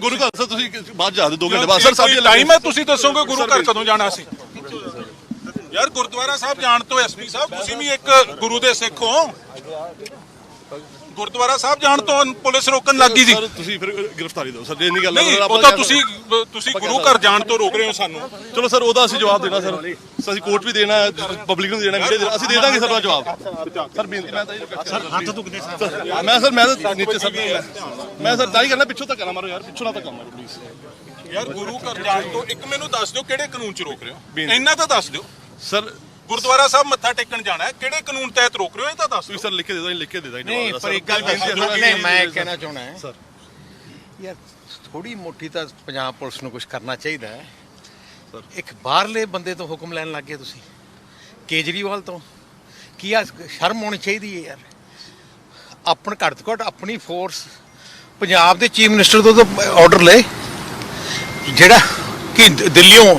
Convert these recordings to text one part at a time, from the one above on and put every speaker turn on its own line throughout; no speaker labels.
ਗੁਰੂ ਘਰ ਸਰ ਤੁਸੀਂ ਬਾਅਦ ਜਾ ਦਿਓ 2 ਘੰਟੇ ਬਾਅਦ। ਸਰ ਸਾਡੀ
ਟਾਈਮ ਹੈ ਤੁਸੀਂ ਦੱਸੋਗੇ ਗੁਰੂ ਘਰ ਕਦੋਂ ਜਾਣਾ ਸੀ? ਯਾਰ ਗੁਰਦੁਆਰਾ ਸਾਹਿਬ ਜਾਣ ਤੋਂ ਐਸਪੀ ਸਾਹਿਬ ਤੁਸੀਂ ਵੀ ਇੱਕ ਗੁਰੂ ਦੇ ਸਿੱਖ ਹੋ। ਗੁਰਦੁਆਰਾ ਸਾਹਿਬ ਜਾਣ ਤੋਂ ਪੁਲਿਸ ਰੋਕਣ ਲੱਗੀ ਸੀ।
ਸਰ ਤੁਸੀਂ ਫਿਰ ਗ੍ਰਿਫਤਾਰੀ ਦਿਓ। ਸਰ ਜੇ ਨਹੀਂ ਗੱਲ
ਨਹੀਂ ਉਹ ਤਾਂ ਤੁਸੀਂ ਤੁਸੀਂ ਗੁਰੂ ਘਰ ਜਾਣ ਤੋਂ ਰੋਕ ਰਹੇ ਹੋ ਸਾਨੂੰ।
ਚਲੋ ਸਰ ਉਹਦਾ ਅਸੀਂ ਜਵਾਬ ਦੇਣਾ ਸਰ। ਅਸੀਂ ਕੋਰਟ ਵੀ ਦੇਣਾ ਪਬਲਿਕ ਨੂੰ ਦੇਣਾ ਅਸੀਂ ਦੇ ਦਾਂਗੇ ਸਰ ਉਹਦਾ ਜਵਾਬ। ਸਰ ਬੇਨਤੀ ਮੈਂ ਤਾਂ ਇਹ ਸਰ ਹੱਥ ਦੁਖਦੇ ਸਰ। ਮੈਂ ਸਰ ਮੈਂ ਤਾਂ ਨੀਚੇ ਸਰ ਮੈਂ ਸਰ ਦਾਈ ਕਰਨਾ ਪਿੱਛੋਂ ਤੱਕ ਨਾ ਮਾਰੋ ਯਾਰ ਪਿੱਛੋਂ ਨਾ ਤੱਕ ਮਾਰੋ ਪਲੀਜ਼
ਯਾਰ ਗੁਰੂ ਘਰ ਜਾਣ ਤੋਂ ਇੱਕ ਮੈਨੂੰ ਦੱਸ ਦਿਓ ਕਿਹੜੇ ਕਾਨੂੰਨ 'ਚ ਰੋਕ ਰਹੇ ਹੋ। ਇੰਨਾ ਤਾਂ ਦੱਸ ਦਿਓ।
ਸਰ
ਗੁਰਦੁਆਰਾ ਸਾਹਿਬ ਮੱਥਾ ਟੇਕਣ ਜਾਣਾ ਹੈ। ਕਿਹੜੇ ਕਾਨੂੰਨ ਤਹਿਤ ਰੋਕ ਰਹੇ ਹੋ? ਇਹ ਤਾਂ ਦੱਸ ਦਿਓ।
ਤੁਸੀਂ ਸਰ ਲਿਖ ਕੇ ਦੇ ਦਿਓ ਲਿਖ ਕੇ ਦੇ ਦਾਂਗੇ
ਨਹੀਂ ਪਰ ਇੱਕ ਗੱਲ ਨਹੀਂ ਮੈਂ ਕਹਿਣਾ ਚਾਹੁੰਦਾ ਹੈ।
ਸਰ।
ਯਾਰ ਥੋੜੀ ਮੋਟੀ ਤਾਂ ਪੰਜਾਬ ਪੁਲਿਸ ਨੂੰ ਕੁਝ ਕਰਨਾ ਚਾਹੀਦਾ ਹੈ। ਇੱਕ ਬਾਹਰਲੇ ਬੰਦੇ ਤੋਂ ਹੁਕਮ ਲੈਣ ਲੱਗੇ ਤੁਸੀਂ ਕੇਜਰੀਵਾਲ ਤੋਂ। ਕੀ ਆ ਸ਼ਰਮ ਹੋਣੀ ਚਾਹੀਦੀ ਹੈ ਯਾਰ? ਆਪਣ ਘੱਟ ਤੋਂ ਘੱਟ ਆਪਣੀ ਫੋਰਸ ਪੰਜਾਬ ਦੇ ਚੀਫ ਮਿਨਿਸਟਰ ਤੋਂ ਤਾਂ ਆਰਡਰ ਲੈ ਜਿਹੜਾ ਕਿ ਦ- ਦਿੱਲੀੋਂ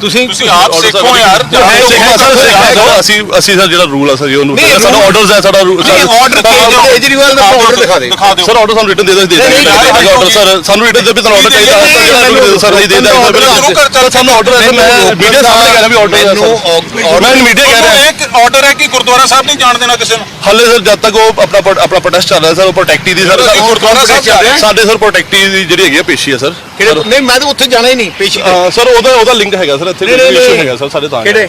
ਤੁਸੀਂ
ਤੁਸੀਂ ਆਪ ਸਿੱਖੋ ਯਾਰ
ਅਸੀਂ ਅਸੀਂ ਸਰ ਜਿਹੜਾ ਰੂਲ ਆ ਸਰ ਜੀ ਉਹਨੂੰ ਸਾਡਾ ਆਰਡਰਸ ਹੈ ਸਾਡਾ
ਆਰਡਰ ਕੇਜਰੀਵਾਲ ਦਾ ਆਰਡਰ ਦਿਖਾ ਦੇ
ਸਰ ਆਰਡਰ ਸਾਨੂੰ ਰਿਟਨ ਦੇ ਦੋ ਆਰਡਰ ਸਰ ਸਾਨੂੰ ਰਿਟਨ ਦੇ ਵੀ ਤੁਹਾਨੂੰ ਆਰਡਰ ਚਾਹੀਦਾ ਸਰ ਅਸੀਂ ਦੇ ਦਾਂਗੇ ਸਾਨੂੰ ਆਰਡਰ ਹੈ ਮੈਂ ਮੀਡੀਆ ਸਾਹਮਣੇ ਕਹਿ ਰਿਹਾ ਵੀ ਆਰਡਰ ਹੈ ਸਰ ਮੈਂ ਮੀਡੀਆ ਕਹਿ ਰਿਹਾ।
ਇੱਕ ਆਰਡਰ ਹੈ ਕਿ ਗੁਰਦੁਆਰਾ ਸਾਹਿਬ ਨਹੀਂ ਜਾਣ ਦੇਣਾ ਕਿਸੇ ਨੂੰ?
ਹਾਲੇ ਸਰ ਜਦ ਤੱਕ ਉਹ ਆਪਣਾ ਆਪਣਾ ਪ੍ਰੋਟੈਸਟ ਚੱਲ ਰਿਹਾ ਸਰ ਉਹ ਪ੍ਰੋਟੈਕਟੀ ਦੀ ਸਰ
ਗੁਰਦੁਆਰਾ ਸਾਹਿਬ ਰਹੇ।
ਸਾਡੇ ਸਰ ਪ੍ਰੋਟੈਕਟੀ ਦੀ ਜਿਹੜੀ ਹੈਗੀ ਆ ਪੇਸ਼ੀ ਹੈ ਸਰ।
ਨਹੀਂ ਮੈਂ ਤਾਂ ਉੱਥੇ ਜਾਣਾ ਹੀ ਨਹੀਂ ਪੇਸ਼ੀ
ਸਰ ਉਹਦਾ ਉਹਦਾ ਲਿੰਕ ਹੈਗਾ ਸਰ ਇੱਥੇ
ਨਹੀਂ,
ਇਸ਼ੂ। ਹੈਗਾ ਸਰ ਸਾਡੇ ਤਾਂ
ਕਿਹੜੇ?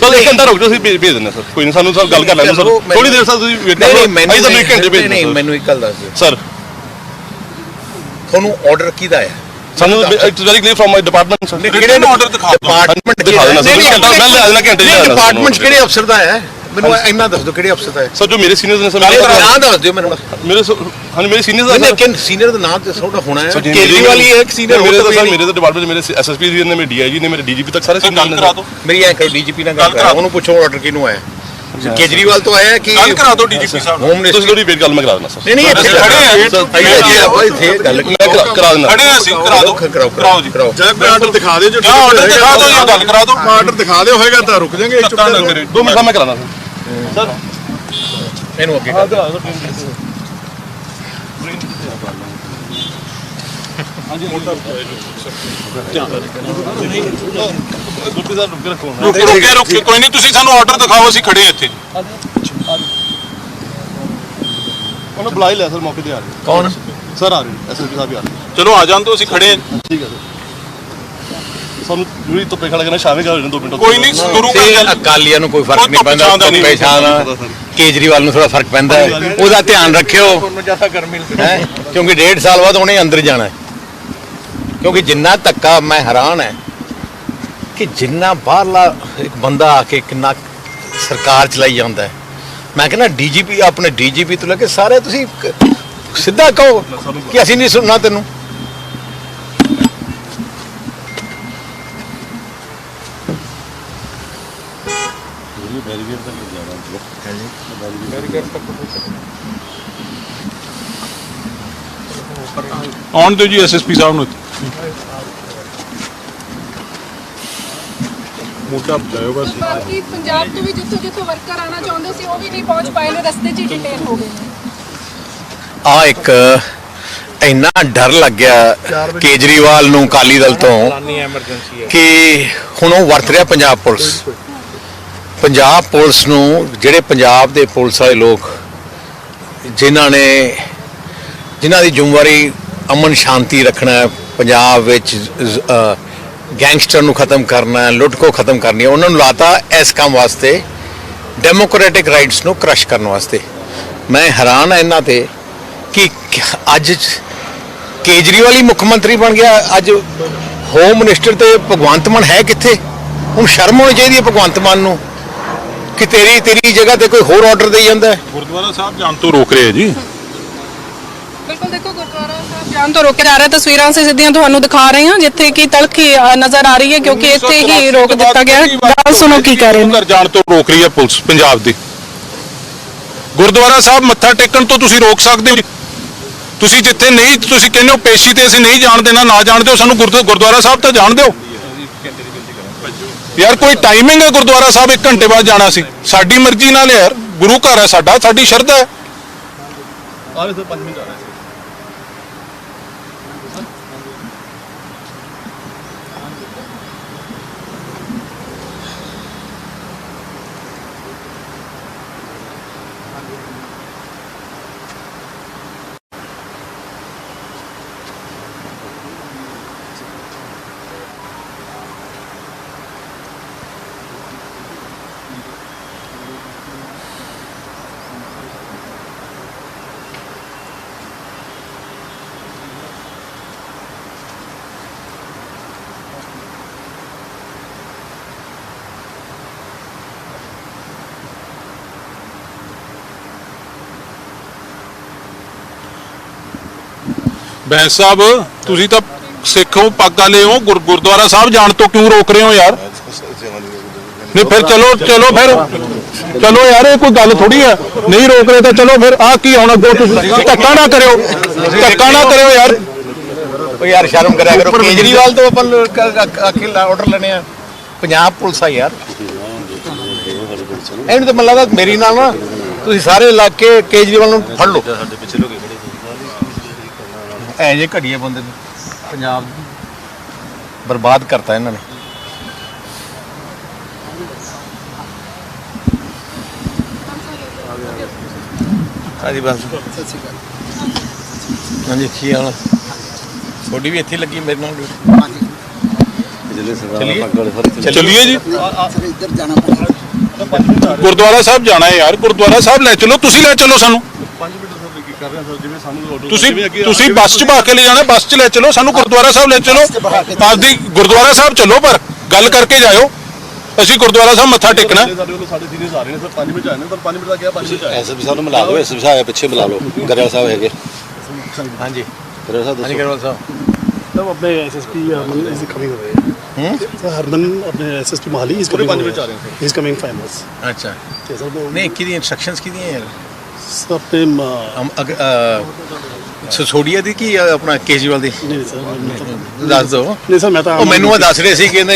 ਚਲ ਇੱਕ ਘੰਟਾ ਰੁਕ ਜਾਓ ਅਸੀਂ ਭੇਜ ਦਿੰਦੇ ਸਰ। ਕੋਈ ਨਹੀਂ ਸਾਨੂੰ ਸਰ ਗੱਲ ਕਰ ਲੈਣ ਸਰ। ਥੋੜੀ ਦੇਰ ਸਰ ਤੁਸੀਂ ਵੇਟ ਕਰੋ।
ਨਹੀਂ ਮੈਨੂੰ
ਤੁਹਾਨੂੰ ਇੱਕ ਘੰਟੇ ਭੇਜ
ਨਹੀਂ ਮੈਨੂੰ ਇੱਕ ਗੱਲ ਦੱਸ ਦਿਓ।
ਸਰ।
ਤੁਹਾਨੂੰ ਆਰਡਰ ਕਿਹਦਾ ਹੈ?
ਸਾਨੂੰ it's very clear from my department sir
ਕਿਹੜੇ ਨੂੰ ਆਰਡਰ ਦਿਖਾ ਦਿਓ
ਡਿਪਾਰਟਮੈਂਟ
ਦਿਖਾ ਦੇਣਾ ਸਰ, ਘੰਟਾ ਮੈਂ ਲੈ ਜਾਣਾ ਘੰਟੇ ਸਰ।
ਡਿਪਾਰਟਮੈਂਟ ਕਿਹੜੇ ਅਫਸਰ ਦਾ ਹੈ? ਮੈਨੂੰ ਇੰਨਾ ਦੱਸ ਦਿਓ ਕਿਹੜੇ ਅਫਸਰ ਦਾ ਹੈ।
ਸਰ ਜੋ ਮੇਰੇ ਸੀਨੀਅਰਸ ਨੇ ਸਰ
ਮੇਰੇ
ਮੇਰੇ
ਨਾਮ ਦੱਸ ਦਿਓ ਮੈਨੂੰ।
ਮੇਰੇ ਸ- ਹਾਂਜੀ ਮੇਰੇ ਸੀਨੀਅਰਸ
ਨਹੀਂ
ਦਾ
ਲੇਕਿਨ ਸੀਨੀਅਰ ਦਾ ਨਾਮ ਤੇ ਥੋੜਾ ਹੋਣਾ ਹੈ। ਕੇਜਰੀਵਾਲ ਹੀ ਇੱਕ ਸੀਨੀਅਰ
ਮੇਰੇ ਤਾਂ ਸਰ ਮੇਰੇ ਤਾਂ ਡਿਪਾਰਟਮੈਂਟ ਮੇਰੇ ਐਸਐਸਪੀ ਜੀ ਨੇ ਮੇਰੇ ਡੀਆਈਜੀ ਨੇ ਮੇਰੇ ਡੀਜੀਪੀ ਤੱਕ ਸਾਰੇ
ਗੱਲ
ਨੇ
ਮੇਰੀ ਐ ਕਰੋ ਡੀਜੀਪੀ ਨਾਲ
ਗੱਲ
ਗੱਲ
ਕਰਾ
ਕਰਾ
ਦਿਓ।
ਉਹਨੂੰ ਪੁੱਛੋ ਆਰਡਰ ਕਿਹਨੂੰ ਆਇਆ। ਕੇਜਰੀਵਾਲ ਤੋਂ ਆਇਆ ਕਿ
ਗੱਲ ਕਰਾ ਦਿਓ ਡੀਜੀਪੀ ਸਾਹਿਬ ਨੂੰ।
ਹੋਮ
ਤੁਸੀਂ
ਮਿਨਿਸਟਰ
ਥੋੜੀ ਵੇਟ ਗੱਲ ਮੈਂ ਕਰਾ ਦੇਣਾ ਸਰ।
ਨਹੀਂ ਨਹੀਂ ਇੱਥੇ
ਖੜੇ ਆ,
ਖੜੇ
ਇੱਥੇ
ਆ ਭਾਈ ਇੱਥੇ ਗੱਲ
ਕਰਾ- ਕਰਾ ਦੇਣਾ
ਖੜੇ ਹਾਂ ਅਸੀਂ ਕਰਾ ਦਿਓ।
ਕਰਾਓ
ਕਰਾਓ ਜੀ।
ਕਰਾਓ।
ਜਾਂ ਆਰਡਰ ਦਿਖਾ ਦਿਓ ਜੋ
ਜਾਂ ਆਰਡਰ ਦਿਖਾ ਦਿਓ ਜਾਂ ਗੱਲ ਕਰਾ ਦਿਓ।
ਆਰਡਰ ਦਿਖਾ ਦਿਓ ਹੋਏਗਾ ਤਾਂ ਰੁਕ ਜਾਾਂਗੇ ਚੁੱਪ ਕਰ
ਕਰੇ
ਦੋ ਮਿੰਟ ਮੈਂ ਕਰਾਣਾ ਸਰ।
ਇਹਨੂੰ ਅੱਗੇ ਕਰ
ਗੁੱਡੀ ਸਾਹਿਬ ਰੁਕ ਕੇ ਰੱਖੋ।
ਰੁਕੇ ਰੁਕੇ ਰੁਕੇ ਕੋਈ ਨਹੀਂ ਤੁਸੀਂ ਸਾਨੂੰ ਆਰਡਰ ਦਿਖਾਓ ਅਸੀਂ ਖੜੇ ਹਾਂ ਇੱਥੇ।
ਉਹਨੂੰ ਬੁਲਾ ਹੀ ਲਿਆ ਸਰ ਮੌਕੇ ਤੇ ਆ ਰਹੇ
ਕੌਣ?
ਸਰ ਆ ਰਹੇ ਐਸਐਸਪੀ ਸਾਹਿਬ ਵੀ ਆ ਰਹੇ
ਚਲੋ ਆ ਜਾਣ ਦਿਓ ਅਸੀਂ ਖੜੇ ਹਾਂ।
ਠੀਕ ਹੈ ਸਰ। ਸਾਨੂੰ ਜੁਰੀ ਤੋਂ ਪੇਖਾ ਲੱਗਣਾ ਸ਼ਾਮੇ ਕਰ ਦੋ ਮਿੰਟ
ਕੋਈ ਨਹੀਂ ਗੁਰੂ ਘਰ
ਤੇ ਅਕਾਲੀਆਂ ਨੂੰ ਕੋਈ ਫ਼ਰਕ ਨਹੀਂ
ਤਾਂ
ਪੈਂਦਾ
ਨਹੀਂ।
ਪਛਾਣ ਕੇਜਰੀਵਾਲ ਨੂੰ ਥੋੜਾ ਫ਼ਰਕ ਪੈਂਦਾ ਹੈ। ਉਹਦਾ ਧਿਆਨ ਰੱਖਿਓ।
ਜ਼ਿਆਦਾ ਗਰਮੀ
ਹੈ। ਕਿਉਂਕਿ ਡੇਢ ਸਾਲ ਬਾਅਦ ਉਹਨੇ ਅੰਦਰ ਜਾਣਾ ਹੈ। ਕਿਉਂਕਿ ਜਿੰਨਾ ਧੱਕਾ ਮੈਂ ਹੈਰਾਨ ਹੈ ਕਿ ਜਿੰਨਾ ਬਾਹਰਲਾ ਇੱਕ ਬੰਦਾ ਆ ਕੇ ਕਿੰਨਾ ਸਰਕਾਰ ਚਲਾਈ ਜਾਂਦਾ ਹੈ। ਮੈਂ ਕਹਿੰਦਾ ਡੀਜੀਪੀ ਆਪਣੇ ਡੀਜੀਪੀ ਤੋਂ ਲੈ ਕੇ ਸਾਰੇ ਤੁਸੀਂ ਕ- ਸਿੱਧਾ ਕਹੋ ਕਿ ਅਸੀਂ ਨਹੀਂ ਸੁਣਨਾ ਤੈਨੂੰ।
ਆਉਣ ਦਿਓ ਜੀ ਐਸਐਸਪੀ ਸਾਹਿਬ ਨੂੰ। ਮੋਟਾ ਬਚਾਇਓ ਬਸ।
ਬਾਕੀ ਪੰਜਾਬ ਤੋਂ ਵੀ ਜਿੱਥੋਂ ਜਿੱਥੋਂ ਵਰਕਰ ਆਣਾ ਚਾਹੁੰਦੇ ਸੀ ਉਹ ਵੀ ਨਹੀਂ ਪਹੁੰਚ ਪਾਏ ਨੇ ਰਸਤੇ 'ਚ ਹੀ ਡਿਟੇਨ ਹੋ ਗਏ ਨੇ।
ਆ ਇੱਕ ਇੰਨਾ ਡਰ ਲੱਗਿਆ ਕੇਜਰੀਵਾਲ ਨੂੰ ਕਾਲੀ ਦਲ ਤੋਂ ਕਿ ਹੁਣ ਉਹ ਵਰਤ ਰਿਹਾ ਪੰਜਾਬ ਪੁਲਿਸ। ਪੰਜਾਬ ਪੁਲਿਸ ਨੂੰ, ਜਿਹੜੇ ਪੰਜਾਬ ਦੇ ਪੁਲਿਸ ਵਾਲੇ ਲੋਕ, ਜਿਨ੍ਹਾਂ ਨੇ, ਜਿਨ੍ਹਾਂ ਦੀ ਜ਼ਿੰਮੇਵਾਰੀ ਅਮਨ ਸ਼ਾਂਤੀ ਰੱਖਣਾ ਹੈ, ਪੰਜਾਬ ਵਿੱਚ ਗੈਂਗਸਟਰ ਨੂੰ ਖਤਮ ਕਰਨਾ ਹੈ, ਲੁੱਟ ਕੋ ਖਤਮ ਕਰਨੀ ਹੈ, ਉਹਨਾਂ ਨੂੰ ਲਾਤਾ ਇਸ ਕੰਮ ਵਾਸਤੇ, ਡੈਮੋਕ੍ਰੈਟਿਕ ਰਾਈਟਸ ਨੂੰ ਕ੍ਰਸ਼ ਕਰਨ ਵਾਸਤੇ। ਮੈਂ ਹੈਰਾਨ ਹਾਂ ਇਹਨਾਂ ਤੇ ਕਿ ਅੱਜ ਕੇਜਰੀਵਾਲ ਹੀ ਮੁੱਖ ਮੰਤਰੀ ਬਣ ਗਿਆ, ਅੱਜ ਹੋਮ ਮਿਨਿਸਟਰ ਤੇ ਭਗਵੰਤ ਮਾਨ ਹੈ ਕਿੱਥੇ? ਹੁਣ ਸ਼ਰਮ ਹੋਣੀ ਚਾਹੀਦੀ ਹੈ ਭਗਵੰਤ ਮਾਨ ਨੂੰ। ਕਿ ਤੇਰੀ ਤੇਰੀ ਜਗ੍ਹਾ ਤੇ ਕੋਈ ਹੋਰ ਆਰਡਰ ਦੇਈ ਜਾਂਦਾ ਹੈ?
ਗੁਰਦੁਆਰਾ ਸਾਹਿਬ ਜਾਣ ਤੋਂ ਰੋਕ ਰਹੇ ਆ ਜੀ।
ਬਿਲਕੁਲ ਦੇਖੋ ਗੁਰਦੁਆਰਾ ਸਾਹਿਬ ਜਾਣ ਤੋਂ ਰੋਕਿਆ ਜਾ ਰਿਹਾ ਤਸਵੀਰਾਂ ਅਸੀਂ ਸਿੱਧੀਆਂ ਤੁਹਾਨੂੰ ਦਿਖਾ ਰਹੇ ਹਾਂ ਜਿੱਥੇ ਕਿ ਤਲਖੀ ਅ, ਨਜ਼ਰ ਆ ਰਹੀ ਹੈ ਕਿਉਂਕਿ ਇੱਥੇ ਹੀ ਰੋਕ ਦਿੱਤਾ ਗਿਆ ਹੈ। ਗੱਲ ਸੁਣੋ ਕੀ ਕਹਿ ਰਹੇ ਨੇ।
ਘਰ ਜਾਣ ਤੋਂ ਰੋਕ ਰਹੀ ਹੈ ਪੁਲਿਸ ਪੰਜਾਬ ਦੀ। ਗੁਰਦੁਆਰਾ ਸਾਹਿਬ ਮੱਥਾ ਟੇਕਣ ਤੋਂ ਤੁਸੀਂ ਰੋਕ ਸਕਦੇ ਹੋ ਤੁਸੀਂ ਜਿੱਥੇ ਨਹੀਂ ਤੁਸੀਂ ਕਹਿੰਦੇ ਹੋ ਪੇਸ਼ੀ ਤੇ ਅਸੀਂ ਨਹੀਂ ਜਾਣ ਦੇਣਾ ਨਾ ਜਾਣ ਦਿਓ ਸਾਨੂੰ ਗੁਰਦੁ- ਗੁਰਦੁਆਰਾ ਸਾਹਿਬ ਤਾਂ ਜਾਣ ਦਿਓ। ਯਾਰ ਕੋਈ ਟਾਈਮਿੰਗ ਹੈ ਗੁਰਦੁਆਰਾ ਸਾਹਿਬ 1 ਘੰਟੇ ਬਾਅਦ ਜਾਣਾ ਸੀ। ਸਾਡੀ ਮਰਜ਼ੀ ਨਾਲ ਯਾਰ, ਗੁਰੂ ਘਰ ਹੈ ਸਾਡਾ, ਸਾਡੀ ਸ਼ਰਧਾ ਹੈ।
ਆਵੇ ਸਰ 5 ਮਿੰਟ ਆ ਰਹੇ
ਬੈਂਸ ਸਾਹਿਬ ਤੁਸੀਂ ਤਾਂ ਸਿੱਖ ਹੋ ਪੱਗ ਵਾਲੇ ਹੋ ਗੁਰ- ਗੁਰਦੁਆਰਾ ਸਾਹਿਬ ਜਾਣ ਤੋਂ ਕਿਉਂ ਰੋਕ ਰਹੇ ਹੋ ਯਾਰ? ਨਹੀਂ ਫਿਰ ਚਲੋ ਚਲੋ ਫਿਰ। ਚਲੋ ਯਾਰ ਇਹ ਕੋਈ ਗੱਲ ਥੋੜੀ ਹੈ ਨਹੀਂ ਰੋਕ ਰਹੇ ਤਾਂ ਚਲੋ ਫਿਰ ਆ ਕੀ ਹੁਣ ਅੱਗੋਂ ਤੁਸੀਂ ਧੱਕਾ ਨਾ ਕਰਿਓ। ਧੱਕਾ ਨਾ ਕਰਿਓ ਯਾਰ।
ਉਹ ਯਾਰ ਸ਼ਰਮ ਕਰਿਆ ਕਰੋ। ਕੇਜਰੀਵਾਲ ਤੋਂ ਆਪਾਂ ਅਖਿਲ ਆਰਡਰ ਲੈਣੇ ਆ। ਪੰਜਾਬ ਪੁਲਿਸ ਆ ਯਾਰ। ਇਹਨੂੰ ਤਾਂ ਮੈਨੂੰ ਲੱਗਦਾ ਮੇਰੀ ਨਾਲ ਨਾ ਤੁਸੀਂ ਸਾਰੇ ਇਲਾਕੇ ਕੇਜਰੀਵਾਲ ਨੂੰ ਫੜ ਲਓ। ਸਾਡੇ ਪਿੱਛੇ ਲੋਕੇ ਖੜੇ ਐ ਜੇ ਘੜੀਏ ਬੰਦੇ ਨੂੰ ਪੰਜਾਬ ਬਰਬਾਦ ਕਰਤਾ ਇਹਨਾਂ ਨੇ। ਹਾਂਜੀ ਬਸ। ਹਾਂਜੀ ਕੀ ਹਾਲ? ਤੁਹਾਡੀ ਵੀ ਇੱਥੇ ਲੱਗੀ ਮੇਰੇ ਨਾਲ ਚਲੀਏ?
ਚਲਿਏ। ਜੀ? ਗੁਰਦੁਆਰਾ ਸਾਹਿਬ ਜਾਣਾ ਹੈ ਯਾਰ ਗੁਰਦੁਆਰਾ ਸਾਹਿਬ ਲੈ ਚਲੋ ਤੁਸੀਂ ਲੈ ਚਲੋ ਸਾਨੂੰ।
5 ਮਿੰਟ ਸਰ ਕੀ ਕਰ ਰਹੇ ਹਾਂ ਸਰ ਜਿਵੇਂ ਸਾਨੂੰ ਆਰਡਰ
ਤੁਸੀਂ ਤੁਸੀਂ ਬੱਸ 'ਚ ਪਾ ਕੇ ਲੈ ਜਾਣਾ ਬੱਸ 'ਚ ਲੈ ਚਲੋ ਸਾਨੂੰ ਗੁਰਦੁਆਰਾ ਸਾਹਿਬ ਲੈ ਚਲੋ ਆਪਦੀ ਗੁਰਦੁਆਰਾ ਸਾਹਿਬ ਚੱਲੋ ਪਰ ਗੱਲ ਕਰਕੇ ਜਾਇਓ ਅਸੀਂ ਗੁਰਦੁਆਰਾ ਸਾਹਿਬ ਮੱਥਾ ਟੇਕਣਾ ਹੈ।
ਸਾਡੇ ਵੱਲੋਂ ਸਾਡੇ ਸੀਨੀਅਰਸ ਆ ਰਹੇ ਨੇ ਸਰ 5 ਮਿੰਟ ਆਏ ਨੇ ਪਰ 5 ਮਿੰਟ ਦਾ ਕਿਹਾ 5 ਮਿੰਟ ਆਏ
ਐਸਐਸਪੀ ਸਾਹਿਬ ਨੂੰ ਮਿਲਾ ਦਿਓ ਐਸਐਸਪੀ ਸਾਹਿਬ ਪਿੱਛੇ ਮਿਲਾ ਲਓ ਗਰੇਵਾਲ ਸਾਹਿਬ ਹੈਗੇ
ਹਾਂਜੀ
ਗਰੇਵਾਲ ਸਾਹਿਬ
ਹਾਂਜੀ
ਦੱਸੋ
ਕਰਵਾਲ ਸਾਹਿਬ
तब अपने SSP Harman is coming away sir Harman अपने एसएसपी मोहाली इज
पूरे
कमिंग
पाँच
अवे
मिनट आ रहे हैं
he is coming five minutes
ਅੱਛਾ
सर वो
ਨਹੀਂ ਕਿਹਦੀ ਇਨਸਟਰਕਸ਼ਨਸ ਕਿਹਦੀਆਂ ਯਾਰ ਸਰ ਦੀ ਕੀ ਆਪਣਾ ਕੇਜੀਵਾਲ ਦੀ? ਦੱਸ ਦਿਓ
ਨਹੀਂ ਸਰ ਮੈਂ ਤਾਂ
ਉਹ ਮੈਨੂੰ ਆ ਦੱਸ ਰਹੇ ਸੀ ਕਹਿੰਦੇ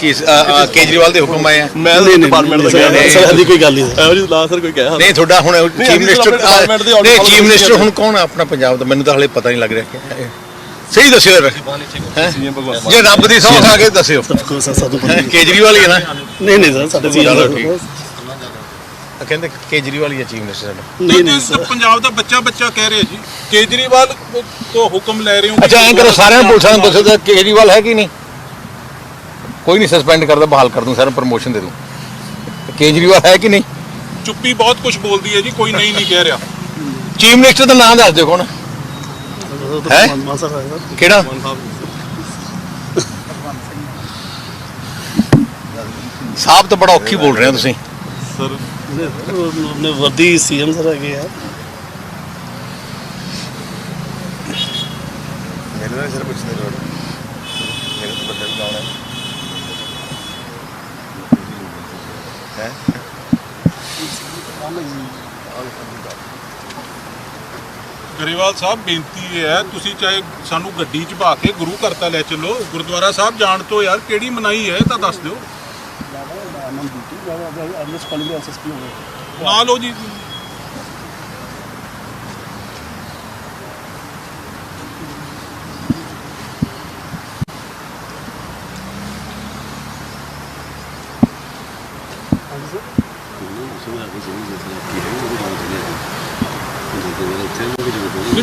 ਕਿ ਅ, ਦੇ ਹੁਕਮ ਆਏ ਆ।
ਮੈਂ
ਨਹੀਂ
ਡਿਪਾਰਟਮੈਂਟ ਦਾ ਗਿਆ।
ਸਰ ਦੀ ਕੋਈ ਗੱਲ
ਨਹੀਂ ਐਵਰੀ ਲਾ ਸਰ ਕੋਈ ਕਹਿਆ
ਨਹੀਂ ਤੁਹਾਡਾ ਹੁਣ ਚੀਫ ਮਿਨਿਸਟਰ ਨਹੀਂ ਚੀਫ ਮਿਨਿਸਟਰ ਹੁਣ ਕੌਣ ਆ ਆਪਣਾ ਪੰਜਾਬ ਦਾ? ਮੈਨੂੰ ਤਾਂ ਹਲੇ ਪਤਾ ਨਹੀਂ ਲੱਗ ਰਿਹਾ ਕਿ- ਸਹੀ ਦੱਸਿਓ ਯਾਰ ਜੇ ਰੱਬ ਦੀ ਸੌਂ ਖਾ ਕੇ ਦੱਸਿਓ। ਸਰ ਕੇਜਰੀਵਾਲ ਹੀ ਨਾ?
ਨਹੀਂ ਨਹੀਂ ਸਰ
ਸਾਡੇ
ਚਲੋ
ਠੀਕ। ਕਹਿੰਦੇ ਕੇਜਰੀਵਾਲ ਹੀ ਅਚੀਵ ਨੈਸ਼ਨ
ਨਹੀਂ ਨਹੀਂ ਸਰ।
ਪੰਜਾਬ ਦਾ ਬੱਚਾ ਬੱਚਾ ਕਹਿ ਰਿਹਾ ਜੀ। ਕੇਜਰੀਵਾਲ ਤੋਂ ਹੁਕਮ ਲੈ ਰਹੇ ਹੋ
ਅੱਛਾ ਐਂ ਕਰੋ ਸਾਰਿਆਂ ਨੂੰ ਪੁੱਛਾਂ ਦੱਸੋ ਕੇਜਰੀਵਾਲ ਹੈ ਕਿ ਨਹੀਂ? ਕੋਈ ਨਹੀਂ ਸਸਪੈਂਡ ਕਰਦਾ ਬਹਾਲ ਕਰ ਦੂੰ ਸਾਰਿਆਂ ਪ੍ਰਮੋਸ਼ਨ ਦੇ ਦੂੰ। ਕੇਜਰੀਵਾਲ ਹੈ ਕਿ ਨਹੀਂ?
ਚੁੱਪੀ ਬਹੁਤ ਕੁਝ ਬੋਲਦੀ ਹੈ ਜੀ ਕੋਈ ਨਹੀਂ ਨਹੀਂ ਕਹਿ ਰਿਹਾ।
ਚੀਫ ਮਿਨਿਸਟਰ ਦਾ ਨਾਮ ਦੱਸ ਦਿਓ ਕੋਣ
ਹੈ?
ਕਿਹੜਾ? ਸਾਹਿਬ ਤਾਂ ਬੜਾ ਔਖੀ ਬੋਲ ਰਹੇ ਹੋ ਤੁਸੀਂ।
ਸਰ।
ਨੇ ਵਰਦੀ ਸੀਐਮ ਸਰ ਹੈਗੇ ਆ।
ਮੈਨੂੰ ਨਹੀਂ ਸਰ ਪੁੱਛਦੇ ਲੋੜ ਮੇਰੇ ਤੋਂ ਬੱਦਲ ਗਾਉਣਾ ਹੈ?
ਗਰੇਵਾਲ ਸਾਹਿਬ ਬੇਨਤੀ ਹੈ ਤੁਸੀਂ ਚਾਹੇ ਸਾਨੂੰ ਗੱਡੀ 'ਚ ਭਾ ਕੇ ਗੁਰੂ ਘਰ ਤਾਂ ਲੈ ਚੱਲੋ ਗੁਰਦੁਆਰਾ ਸਾਹਿਬ ਜਾਣ ਤੋਂ ਯਾਰ ਕਿਹੜੀ ਮਨਾਈ ਹੈ ਤਾਂ ਦੱਸ ਦਿਓ।
I'm just
ਜੀ।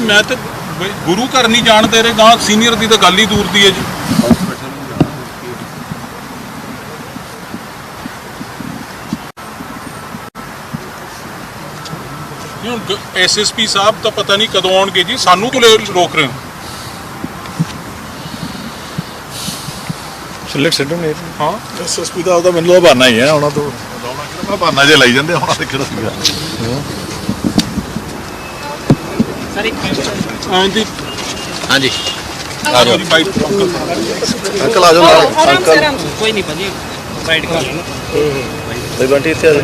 ਮੈਂ ਤਾਂ ਗੁਰੂ ਘਰ ਨਹੀਂ ਜਾਣ ਤੇਰੇ ਗਾਂ ਸੀਨੀਅਰ ਦੀ ਤਾਂ ਗੱਲ ਹੀ ਦੂਰ ਦੀ ਹੈ ਜੀ ਨਹੀਂ ਹੁਣ ਐਸਐਸਪੀ ਸਾਹਿਬ ਤਾਂ ਪਤਾ ਨਹੀਂ ਕਦੋਂ ਆਉਣਗੇ ਜੀ ਸਾਨੂੰ ਕੋਲੇ ਰੋਕ ਰਹੇ ਹੋ?
ਸਿਲੈਕਟ ਛੱਡੋ ਨੇ
ਹਾਂ।
ਐਸਐਸਪੀ ਦਾ ਉਹਦਾ ਮੈਨੂੰ ਬਹਾਨਾ ਹੀ ਹੈ ਉਹਨਾਂ ਤੋਂ। ਲਾਉਣਾ ਕਿਹੜਾ ਮੈਂ ਬਹਾਨਾ ਜੇ ਲਾਈ ਜਾਂਦੇ ਉਹਨਾਂ ਦੇ ਕਿਹੜਾ ਸੀਗਾ?
ਹਾਂਜੀ।
ਹਾਂਜੀ।
ਆ ਜਾਓ।
ਅੰਕਲ ਆ ਜਾਓ
ਸੇ
ਕੋਈ ਨਹੀਂ ਭਾਜੀ ਸਾਈਡ ਕਰ ਲੈਣਾ।
ਬਈ ਬੰਟੀ ਇੱਥੇ ਆ ਜਾਓ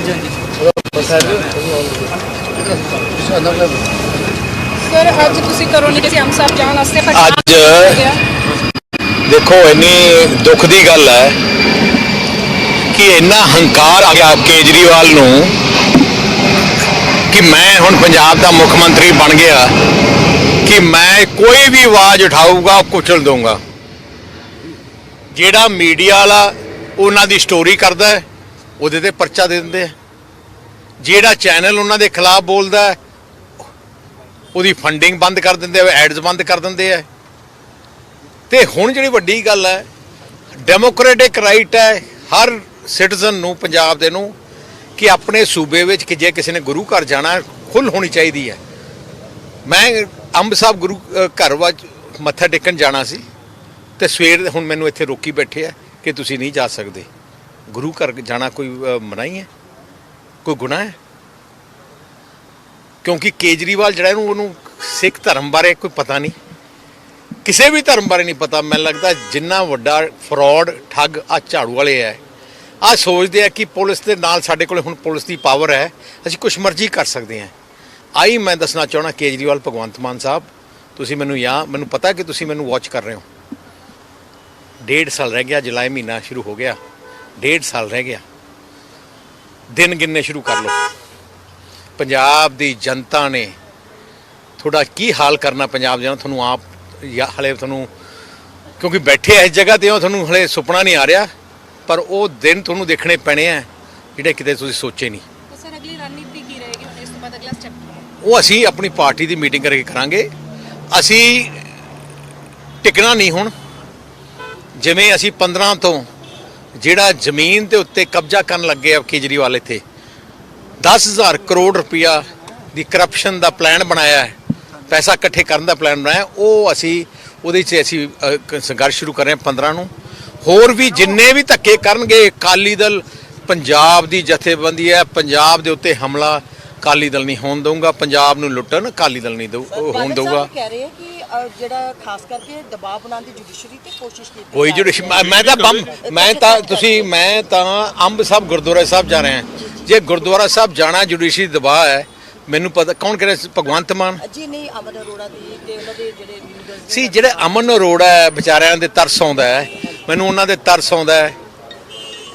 ਸਰ ਅੱਜ ਤੁਸੀਂ ਕਰੋ ਨਹੀਂ ਕਿ ਹਮ ਸਾਹਿਬ ਜਾਣ ਵਾਸਤੇ ਪਰ
ਅੱਜ ਦੇਖੋ ਇੰਨੀ ਦੁੱਖ ਦੀ ਗੱਲ ਹੈ ਇੰਨਾ ਹੰਕਾਰ ਆ ਗਿਆ ਕੇਜਰੀਵਾਲ ਨੂੰ ਕਿ ਮੈਂ ਹੁਣ ਪੰਜਾਬ ਦਾ ਮੁੱਖ ਮੰਤਰੀ ਬਣ ਗਿਆ ਕਿ ਮੈਂ ਕੋਈ ਵੀ ਆਵਾਜ਼ ਉਠਾਊਗਾ ਕੁਚਲ ਦਊਂਗਾ। ਜਿਹੜਾ ਮੀਡੀਆ ਵਾਲਾ ਉਹਨਾਂ ਦੀ ਸਟੋਰੀ ਕਰਦਾ ਹੈ ਉਹਦੇ ਤੇ ਪਰਚਾ ਦੇ ਦਿੰਦੇ ਆ। ਜਿਹੜਾ ਚੈਨਲ ਉਹਨਾਂ ਦੇ ਖਿਲਾਫ ਬੋਲਦਾ ਉਹਦੀ ਫੰਡਿੰਗ ਬੰਦ ਕਰ ਦਿੰਦੇ ਆ ਐਡਸ ਬੰਦ ਕਰ ਦਿੰਦੇ ਆ। ਤੇ ਹੁਣ ਜਿਹੜੀ ਵੱਡੀ ਗੱਲ ਹੈ ਡੈਮੋਕ੍ਰੈਟਿਕ ਰਾਈਟ ਹੈ, ਹਰ ਸਿਟੀਜ਼ਨ ਨੂੰ, ਪੰਜਾਬ ਦੇ ਨੂੰ, ਕਿ ਆਪਣੇ ਸੂਬੇ ਵਿੱਚ ਕਿ ਜੇ ਕਿਸੇ ਨੇ ਗੁਰੂ ਘਰ ਜਾਣਾ ਖੁੱਲ ਹੋਣੀ ਚਾਹੀਦੀ ਹੈ। ਮੈਂ ਅੰਬ ਸਾਹਿਬ ਗੁਰੂ ਘਰ ਵਿੱਚ ਮੱਥਾ ਟੇਕਣ ਜਾਣਾ ਸੀ, ਤੇ ਸਵੇਰ ਹੁਣ ਮੈਨੂੰ ਇੱਥੇ ਰੋਕੀ ਬੈਠੇ ਆ ਕਿ ਤੁਸੀਂ ਨਹੀਂ ਜਾ ਸਕਦੇ। ਗੁਰੂ ਘਰ ਜਾਣਾ ਕੋਈ ਮਨਾਹੀ ਹੈ? ਕੋਈ ਗੁਨਾਹ ਹੈ? ਕਿਉਂਕਿ ਕੇਜਰੀਵਾਲ ਜਿਹੜਾ ਇਹਨੂੰ ਉਹਨੂੰ ਸਿੱਖ ਧਰਮ ਬਾਰੇ ਕੋਈ ਪਤਾ ਨਹੀਂ। ਕਿਸੇ ਵੀ ਧਰਮ ਬਾਰੇ ਨਹੀਂ ਪਤਾ। ਮੈਨੂੰ ਲੱਗਦਾ ਜਿੰਨਾ ਵੱਡਾ ਫਰਾਡ ਠੱਗ ਆ ਝਾੜੂ ਵਾਲੇ ਹੈ। ਆ ਸੋਚਦੇ ਆ ਕਿ ਪੁਲਿਸ ਦੇ ਨਾਲ ਸਾਡੇ ਕੋਲ ਹੁਣ ਪੁਲਿਸ ਦੀ ਪਾਵਰ ਹੈ। ਅਸੀਂ ਕੁਝ ਮਰਜ਼ੀ ਕਰ ਸਕਦੇ ਹਾਂ। ਆਈ ਮੈਂ ਦੱਸਣਾ ਚਾਹਣਾ ਕੇਜਰੀਵਾਲ, ਭਗਵੰਤ ਮਾਨ ਸਾਹਿਬ। ਤੁਸੀਂ ਮੈਨੂੰ ਯਾ ਮੈਨੂੰ ਪਤਾ ਕਿ ਤੁਸੀਂ ਮੈਨੂੰ ਵਾਚ ਕਰ ਰਹੇ ਹੋ। ਡੇਢ ਸਾਲ ਰਹਿ ਗਿਆ, ਜੁਲਾਈ ਮਹੀਨਾ ਸ਼ੁਰੂ ਹੋ ਗਿਆ। ਡੇਢ ਸਾਲ ਰਹਿ ਗਿਆ। ਦਿਨ ਗਿਣਨੇ ਸ਼ੁਰੂ ਕਰ ਲਓ। ਪੰਜਾਬ ਦੀ ਜਨਤਾ ਨੇ ਤੁਹਾਡਾ ਕੀ ਹਾਲ ਕਰਨਾ ਪੰਜਾਬ ਦੇ ਨਾਲ? ਤੁਹਾਨੂੰ ਆਪ ਹਲੇ ਤੁਹਾਨੂੰ ਕਿਉਂਕਿ ਬੈਠੇ ਇਸ ਜਗ੍ਹਾ ਤੇ ਹੋ ਤੁਹਾਨੂੰ ਹਲੇ ਸੁਪਨਾ ਨਹੀਂ ਆ ਰਿਹਾ ਪਰ ਉਹ ਦਿਨ ਤੁਹਾਨੂੰ ਦੇਖਣੇ ਪੈਣੇ ਆ ਜਿਹੜੇ ਕਿਤੇ ਤੁਸੀਂ ਸੋਚੇ ਨਹੀਂ।
ਸਰ ਅਗਲੀ ਰਣਨੀਤੀ ਕੀ ਰਹੇਗੀ? ਇਸ ਤੋਂ ਬਾਅਦ ਅਗਲਾ ਸਟੈਪ
ਉਹ ਅਸੀਂ ਆਪਣੀ ਪਾਰਟੀ ਦੀ ਮੀਟਿੰਗ ਕਰਕੇ ਕਰਾਂਗੇ। ਅਸੀਂ ਟਿਕਣਾ ਨਹੀਂ ਹੁਣ। ਜਿਵੇਂ ਅਸੀਂ 15 ਤੋਂ ਜਿਹੜਾ ਜ਼ਮੀਨ ਦੇ ਉੱਤੇ ਕਬਜ਼ਾ ਕਰਨ ਲੱਗੇ ਆ ਕੇਜਰੀਵਾਲ ਇੱਥੇ 10000 ਕਰੋੜ ਰੁਪਇਆ ਦੀ ਕਰਪਸ਼ਨ ਦਾ ਪਲਾਨ ਬਣਾਇਆ ਹੈ ਪੈਸਾ ਇਕੱਠੇ ਕਰਨ ਦਾ ਪਲਾਨ ਬਣਾਇਆ ਉਹ ਅਸੀਂ ਉਹਦੇ 'ਚ ਅਸੀਂ ਸੰਘਰਸ਼ ਸ਼ੁਰੂ ਕਰ ਰਹੇ ਹਾਂ 15 ਨੂੰ। ਹੋਰ ਵੀ ਜਿੰਨੇ ਵੀ ਧੱਕੇ ਕਰਨਗੇ ਅਕਾਲੀ ਦਲ ਪੰਜਾਬ ਦੀ ਜਥੇਬੰਦੀ ਹੈ ਪੰਜਾਬ ਦੇ ਉੱਤੇ ਹਮਲਾ ਅਕਾਲੀ ਦਲ ਨਹੀਂ ਹੋਣ ਦਊਗਾ ਪੰਜਾਬ ਨੂੰ ਲੁੱਟਣ ਅਕਾਲੀ ਦਲ ਨਹੀਂ ਦਊ ਹੋਣ ਦਊਗਾ।
ਕਹਿ ਰਹੇ ਕਿ ਜਿਹੜਾ ਖਾਸ ਕਰਕੇ ਦਬਾਅ ਬਣਾਉਣ ਦੀ ਜੁਡੀਸ਼ਰੀ ਤੇ ਕੋਸ਼ਿਸ਼ ਕੀਤੀ
ਕੋਈ
ਜਾ
ਜਿਹੜੀ
ਰਹੀ ਹੈ।
ਮੈਂ ਤਾਂ ਬੰਮ ਮੈਂ ਤਾਂ ਤੁਸੀਂ ਮੈਂ ਤਾਂ ਅੰਬ ਸਾਹਿਬ ਗੁਰਦੁਆਰਾ ਸਾਹਿਬ ਜਾ ਰਹੇ ਹਾਂ। ਜੇ ਗੁਰਦੁਆਰਾ ਸਾਹਿਬ ਜਾਣਾ ਜੁਡੀਸ਼ਰੀ ਦਬਾਅ ਹੈ ਮੈਨੂੰ ਪਤਾ ਕੌਣ ਕਰੇ ਭਗਵੰਤ ਮਾਨ?
ਜੀ ਨਹੀਂ ਅਮਨ ਅਰੋੜਾ ਦੀ ਤੇ ਉਹਨਾਂ ਦੇ ਜਿਹੜੇ
ਸੀ ਜਿਹੜੇ ਅਮਨ ਅਰੋੜਾ ਹੈ ਵਿਚਾਰਿਆਂ ਦੇ ਤਰਸ ਆਉਂਦਾ ਹੈ। ਮੈਨੂੰ ਉਹਨਾਂ ਦੇ ਤਰਸ ਆਉਂਦਾ ਹੈ।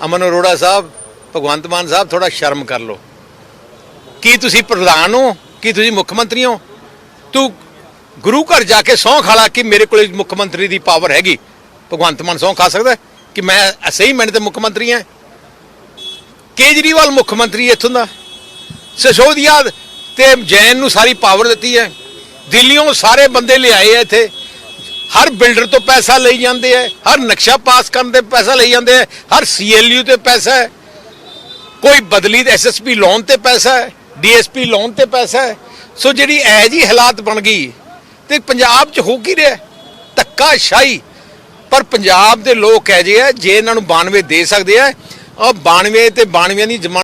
ਅਮਨ ਅਰੋੜਾ ਸਾਹਿਬ ਭਗਵੰਤ ਮਾਨ ਸਾਹਿਬ ਥੋੜਾ ਸ਼ਰਮ ਕਰ ਲਓ। ਕੀ ਤੁਸੀਂ ਪ੍ਰਧਾਨ ਹੋ? ਕੀ ਤੁਸੀਂ ਮੁੱਖ ਮੰਤਰੀ ਹੋ? ਤੂੰ ਗੁਰੂ ਘਰ ਜਾ ਕੇ ਸਹੁੰ ਖਾਲਾ ਕਿ ਮੇਰੇ ਕੋਲ ਮੁੱਖ ਮੰਤਰੀ ਦੀ ਪਾਵਰ ਹੈਗੀ। ਭਗਵੰਤ ਮਾਨ ਸਹੁੰ ਖਾ ਸਕਦਾ ਕਿ ਮੈਂ ਸਹੀ ਮੈਨੇ ਤੇ ਮੁੱਖ ਮੰਤਰੀ ਹਾਂ। ਕੇਜਰੀਵਾਲ ਮੁੱਖ ਮੰਤਰੀ ਇੱਥੋਂ ਦਾ। ਸਿਸੋਦੀਆ ਤੇ ਜੈਨ ਨੂੰ ਸਾਰੀ ਪਾਵਰ ਦਿੱਤੀ ਹੈ। ਦਿੱਲੀੋਂ ਸਾਰੇ ਬੰਦੇ ਲਿਆਏ ਆ ਇੱਥੇ। ਹਰ ਬਿਲਡਰ ਤੋਂ ਪੈਸਾ ਲਈ ਜਾਂਦੇ ਆ। ਹਰ ਨਕਸ਼ਾ ਪਾਸ ਕਰਨ ਤੇ ਪੈਸਾ ਲਈ ਜਾਂਦੇ ਆ। ਹਰ ਸੀਐਲਯੂ ਤੇ ਪੈਸਾ ਹੈ। ਕੋਈ ਬਦਲੀ ਐਸਐਸਪੀ ਲੋਨ ਤੇ ਪੈਸਾ ਹੈ। ਡੀਐਸਪੀ ਲੋਨ ਤੇ ਪੈਸਾ ਹੈ। ਸੋ ਜਿਹੜੀ ਇਹ ਜੀ ਹਾਲਾਤ ਬਣ ਗਈ ਤੇ ਪੰਜਾਬ 'ਚ ਹੋ ਕੀ ਰਿਹਾ? ਧੱਕਾ ਸ਼ਾਹੀ ਪਰ ਪੰਜਾਬ ਦੇ ਲੋਕ ਕਹਿ ਜੇ ਆ, ਜੇ ਇਹਨਾਂ ਨੂੰ 92 ਦੇ ਸਕਦੇ ਆ ਉਹ 92 ਤੇ 92 ਦੀ ਜ਼ਮਾਨਤ